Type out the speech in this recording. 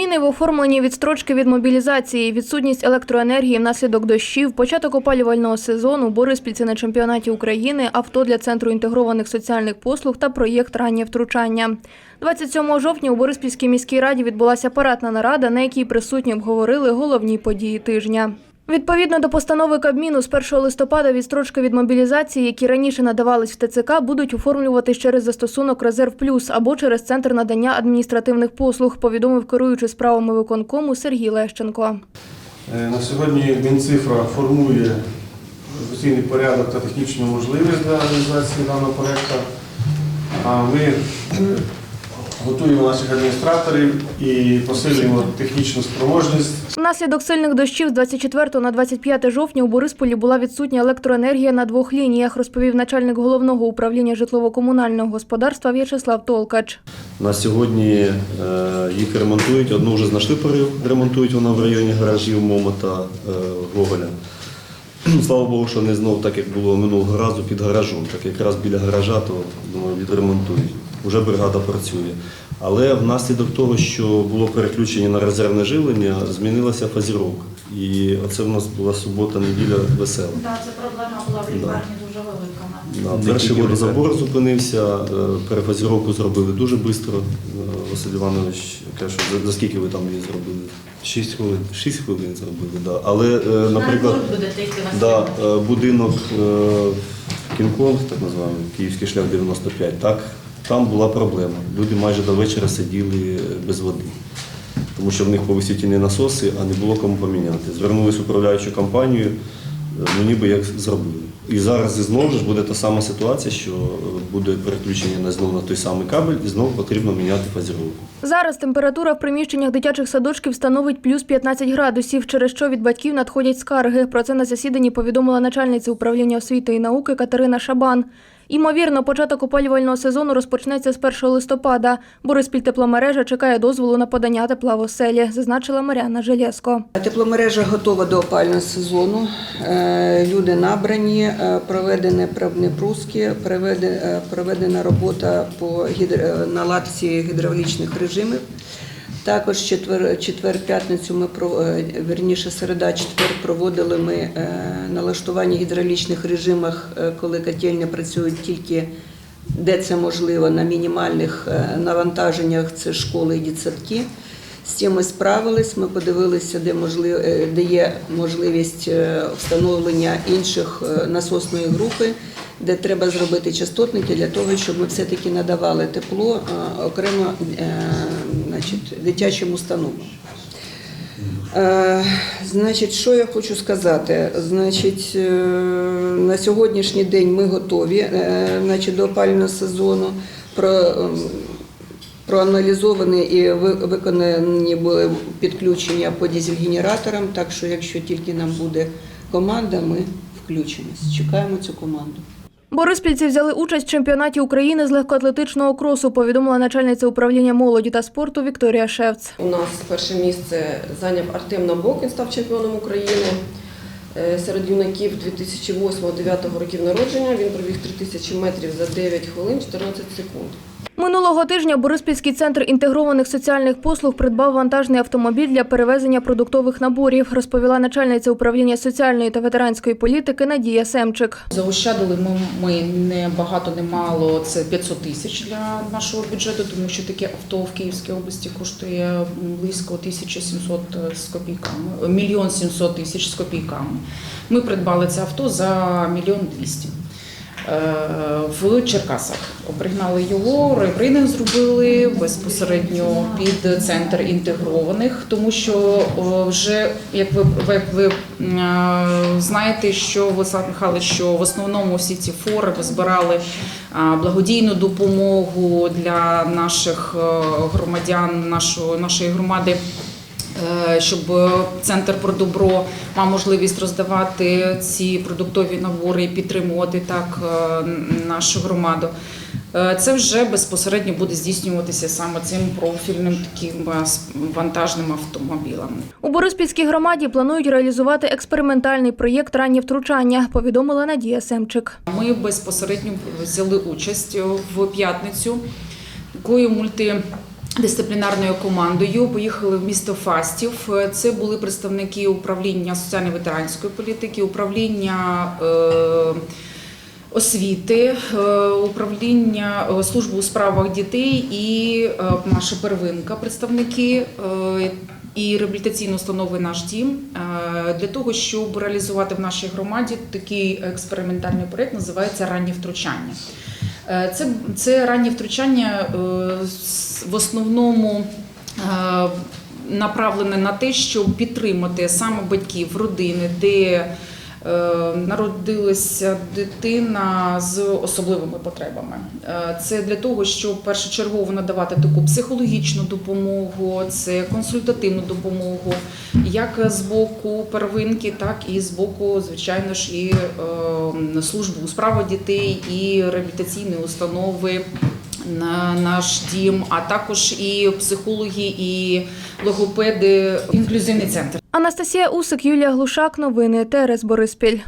Зміни в оформленні відстрочки від мобілізації, відсутність електроенергії внаслідок дощів, початок опалювального сезону, Бориспільці на чемпіонаті України, авто для Центру інтегрованих соціальних послуг та проєкт раннє втручання. 27 жовтня у Бориспільській міській раді відбулася парадна нарада, на якій присутні обговорили головні події тижня. Відповідно до постанови Кабміну, з 1 листопада відстрочки від мобілізації, які раніше надавались в ТЦК, будуть оформлюватись через застосунок Резерв Плюс або через центр надання адміністративних послуг, повідомив керуючий справами виконкому Сергій Лещенко. Е, На сьогодні Мінцифра формує офіційний порядок та технічну можливість для реалізації даного проєкту. А ми е, готуємо наших адміністраторів і посилюємо технічну спроможність Внаслідок сильних дощів з 24 на 25 жовтня у Борисполі була відсутня електроенергія на двох лініях, розповів начальник головного управління житлово-комунального господарства В'ячеслав Толкач. На сьогодні е, їх ремонтують. Одну вже знайшли порив, ремонтують вона в районі гаражів МОМа та е, Гоголя. Слава Богу, що не знов так, як було минулого разу під гаражом. Так якраз біля гаража, то думаю, відремонтують. Уже бригада працює. Але внаслідок того, що було переключення на резервне живлення, змінилася фазіровка. І оце в нас була субота-неділя весела. Так, це проблема була в лікарні дуже велика. Да, перший водозабор зупинився, е, перефазіровку зробили дуже швидко. Василь Іванович каже, за, за скільки ви там її зробили? Шість хвилин. Шість хвилин зробили, да. Але, е, наприклад, да, е, будинок е, Кінг-Конг, так називаємо, Київський шлях 95, так, там була проблема. Люди майже до вечора сиділи без води. Тому що в них повисітельні насоси, а не було кому поміняти. Звернулись в управляючу компанію, ну ніби як зробили. І зараз і знову ж буде та сама ситуація, що е, буде переключення на знову на той самий кабель, і знову потрібно міняти фазіровку. Зараз температура в приміщеннях дитячих садочків становить плюс 15 градусів, через що від батьків надходять скарги. Про це на засіданні повідомила начальниця управління освіти і науки Катерина Шабан. Імовірно, початок опалювального сезону розпочнеться з 1 листопада. Бориспіль тепломережа чекає дозволу на подання тепла в оселі, зазначила Мар'яна Желєско. Тепломережа готова до опального сезону. Е, Люди набрані, е, проведені пробні бруски, е, проведена робота по гідр- наладці гідравлічних режимів. Також четвер, четвер п'ятницю ми про е, вірніше середа, четвер проводили ми е, налаштування гідравлічних режимах, е, коли котельні працюють тільки де це можливо на мінімальних навантаженнях. Це школи і дитсадки. З цим ми справились. Ми подивилися, де можлив, де є можливість встановлення інших насосної групи, де треба зробити частотники для того, щоб ми все-таки надавали тепло окремо значить, дитячим установам. Е, Значить, що я хочу сказати? Значить, е, на сьогоднішній день ми готові е, значить, до опалювального сезону. Про, ем, проаналізовані і виконані були підключення по дизель-генераторам, так що якщо тільки нам буде команда, ми включимось. Чекаємо цю команду. Бориспільці взяли участь в чемпіонаті України з легкоатлетичного кросу, повідомила начальниця управління молоді та спорту Вікторія Шевц. У нас перше місце зайняв Артем Набок, він став чемпіоном України. Е, Серед юнаків 2008-2009 років народження він пробіг 3000 метрів за 9 хвилин 14 секунд. Минулого тижня Бориспільський центр інтегрованих соціальних послуг придбав вантажний автомобіль для перевезення продуктових наборів, розповіла начальниця управління соціальної та ветеранської політики Надія Семчик. Заощадили ми, ми не багато, не мало. Це 500 тисяч для нашого бюджету, тому що таке авто в Київській області коштує близько 1700 з копійками, мільйон 700 тисяч з копійками. Ми придбали це авто за мільйон 200 е, в Черкасах. Пригнали його, рейбрейдинг зробили безпосередньо під центр інтегрованих, тому що вже як ви, ви, ви е, знаєте, що Владислав Михайлович, що в основному всі ці фори збирали благодійну допомогу для наших е, громадян, нашої, нашої громади. Е, Щоб е, центр про добро мав можливість роздавати ці продуктові набори і підтримувати так е, нашу громаду. Це вже безпосередньо буде здійснюватися саме цим профільним таким вантажним автомобілем. У Бориспільській громаді планують реалізувати експериментальний проєкт раннє втручання, повідомила Надія Семчик. Ми безпосередньо взяли участь в п'ятницю, якою мульти дисциплінарною командою. Поїхали в місто Фастів. Це були представники управління соціально-ветеранської політики, управління. Е, Освіти, е, управління е, служби у справах дітей і наша первинка, представники і реабілітаційної установи наш дім для того, щоб реалізувати в нашій громаді такий експериментальний проєкт, називається раннє втручання. Е, Це, це раннє втручання е, в основному е, направлене на те, щоб підтримати саме батьків, родини, де народилася дитина з особливими потребами. Це для того, щоб першочергово надавати таку психологічну допомогу, це консультативну допомогу, як з боку первинки, так і з боку, звичайно ж, і е, служби у справах дітей, і реабілітаційної установи. На наш дім, а також і психологи, і логопеди, інклюзивний центр. Анастасія Усик, Юлія Глушак. Новини ТРС Бориспіль.